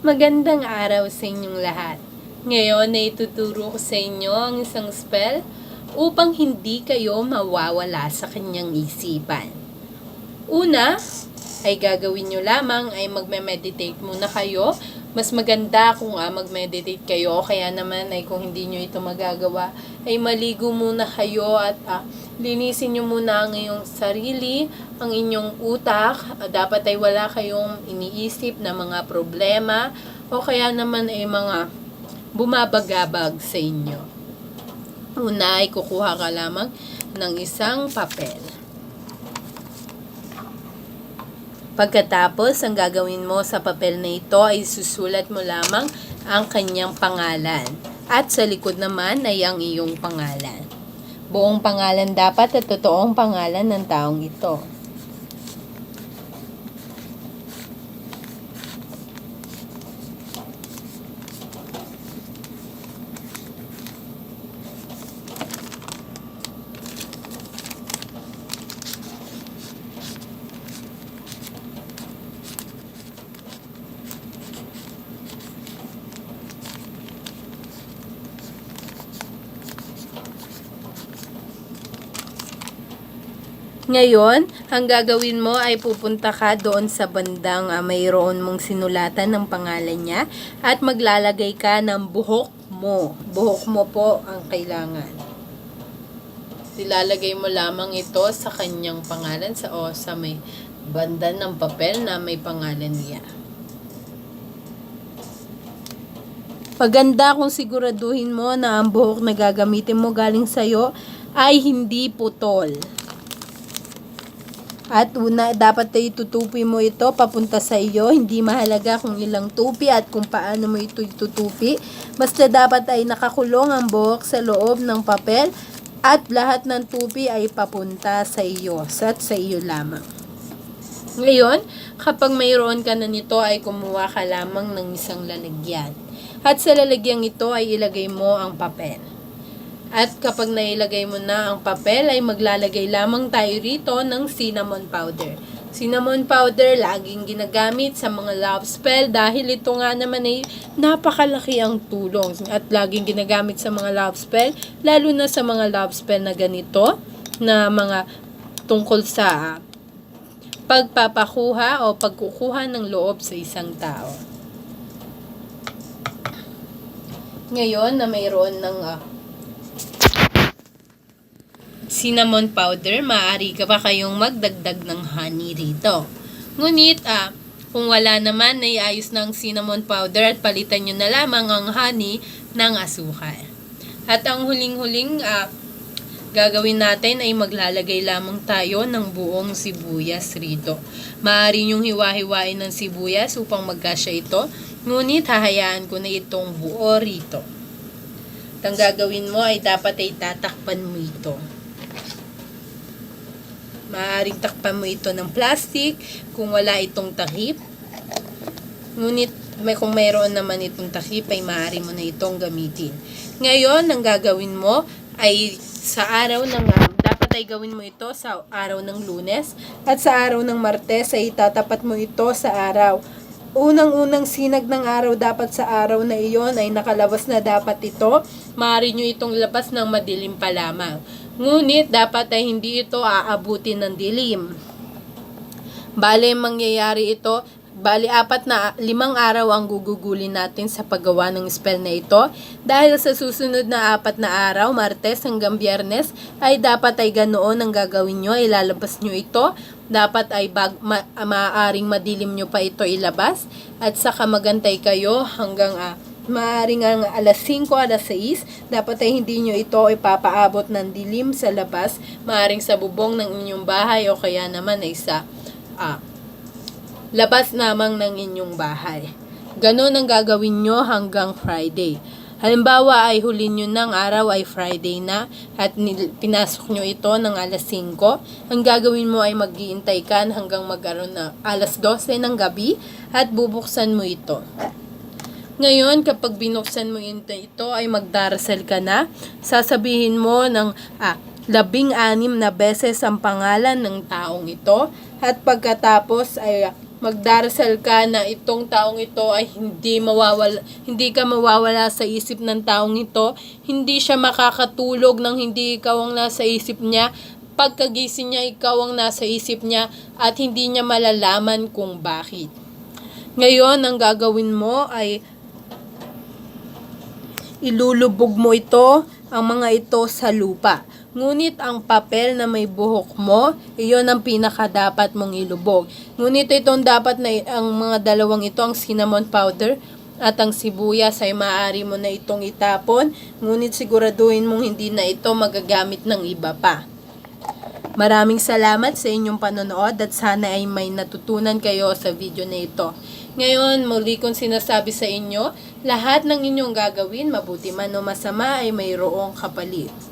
Magandang araw sa inyong lahat. Ngayon ay ituturo ko sa inyo ang isang spell upang hindi kayo mawawala sa kanyang isipan. Una, ay gagawin nyo lamang ay magme-meditate muna kayo. Mas maganda kung ah, mag-meditate kayo, kaya naman ay kung hindi nyo ito magagawa, ay maligo muna kayo at ah, linisin nyo muna ang iyong sarili, ang inyong utak. Dapat ay wala kayong iniisip na mga problema o kaya naman ay mga bumabagabag sa inyo. Una ay kukuha ka lamang ng isang papel. Pagkatapos, ang gagawin mo sa papel na ito ay susulat mo lamang ang kanyang pangalan. At sa likod naman ay ang iyong pangalan. Buong pangalan dapat at totoong pangalan ng taong ito. Ngayon, ang gagawin mo ay pupunta ka doon sa bandang ah, mayroon mong sinulatan ng pangalan niya at maglalagay ka ng buhok mo. Buhok mo po ang kailangan. Ilalagay mo lamang ito sa kanyang pangalan sa o sa may banda ng papel na may pangalan niya. Paganda kung siguraduhin mo na ang buhok na gagamitin mo galing sa'yo ay hindi putol. At una, dapat ay tutupi mo ito papunta sa iyo. Hindi mahalaga kung ilang tupi at kung paano mo ito itutupi. Basta dapat ay nakakulong ang buhok sa loob ng papel at lahat ng tupi ay papunta sa iyo. At sa iyo lamang. Ngayon, kapag mayroon ka na nito ay kumuha ka lamang ng isang lalagyan. At sa lalagyan ito ay ilagay mo ang papel. At kapag nailagay mo na ang papel, ay maglalagay lamang tayo rito ng cinnamon powder. Cinnamon powder, laging ginagamit sa mga love spell dahil ito nga naman ay napakalaki ang tulong. At laging ginagamit sa mga love spell, lalo na sa mga love spell na ganito, na mga tungkol sa pagpapakuha o pagkukuha ng loob sa isang tao. Ngayon na mayroon ng ah, cinnamon powder, maaari ka pa kayong magdagdag ng honey rito. Ngunit, ah, kung wala naman, ay ayos ng cinnamon powder at palitan nyo na lamang ang honey ng asukal. At ang huling-huling ah, gagawin natin ay maglalagay lamang tayo ng buong sibuyas rito. Maaari nyong hiwa-hiwain ng sibuyas upang magkasya ito, ngunit hahayaan ko na itong buo rito. At ang gagawin mo ay dapat ay tatakpan mo ito. Maaaring takpan mo ito ng plastic kung wala itong takip. Ngunit may, kung mayroon naman itong takip ay maaari mo na itong gamitin. Ngayon, ang gagawin mo ay sa araw ng dapat ay gawin mo ito sa araw ng lunes at sa araw ng martes ay tatapat mo ito sa araw. Unang-unang sinag ng araw dapat sa araw na iyon ay nakalabas na dapat ito. Maaari nyo itong labas ng madilim pa lamang. Ngunit dapat ay hindi ito aabutin ng dilim. Bale, mangyayari ito, bali apat na limang araw ang gugugulin natin sa paggawa ng spell na ito. Dahil sa susunod na apat na araw, Martes hanggang Biyernes, ay dapat ay ganoon ang gagawin nyo, ilalabas nyo ito. Dapat ay bag, ma, maaaring madilim nyo pa ito ilabas. At saka magantay kayo hanggang ah, Maaring ang alas 5, alas 6, dapat ay hindi nyo ito ipapaabot ng dilim sa labas, maaring sa bubong ng inyong bahay o kaya naman ay sa ah, labas namang ng inyong bahay. Ganon ang gagawin nyo hanggang Friday. Halimbawa ay huli nyo ng araw ay Friday na at pinasok nyo ito ng alas 5. Ang gagawin mo ay mag-iintay ka hanggang magkaroon na alas 12 ng gabi at bubuksan mo ito. Ngayon, kapag binuksan mo ito, ito ay magdarasal ka na. Sasabihin mo ng ah, labing anim na beses ang pangalan ng taong ito. At pagkatapos ay magdarasal ka na itong taong ito ay hindi mawawala, hindi ka mawawala sa isip ng taong ito, hindi siya makakatulog nang hindi ikaw ang nasa isip niya, pagkagising niya ikaw ang nasa isip niya at hindi niya malalaman kung bakit. Ngayon, ang gagawin mo ay ilulubog mo ito, ang mga ito sa lupa. Ngunit ang papel na may buhok mo, iyon ang pinaka dapat mong ilubog. Ngunit itong dapat na ang mga dalawang ito, ang cinnamon powder at ang sibuyas ay maaari mo na itong itapon. Ngunit siguraduhin mong hindi na ito magagamit ng iba pa. Maraming salamat sa inyong panonood at sana ay may natutunan kayo sa video na ito. Ngayon, muli kong sinasabi sa inyo, lahat ng inyong gagawin, mabuti man o masama, ay mayroong kapalit.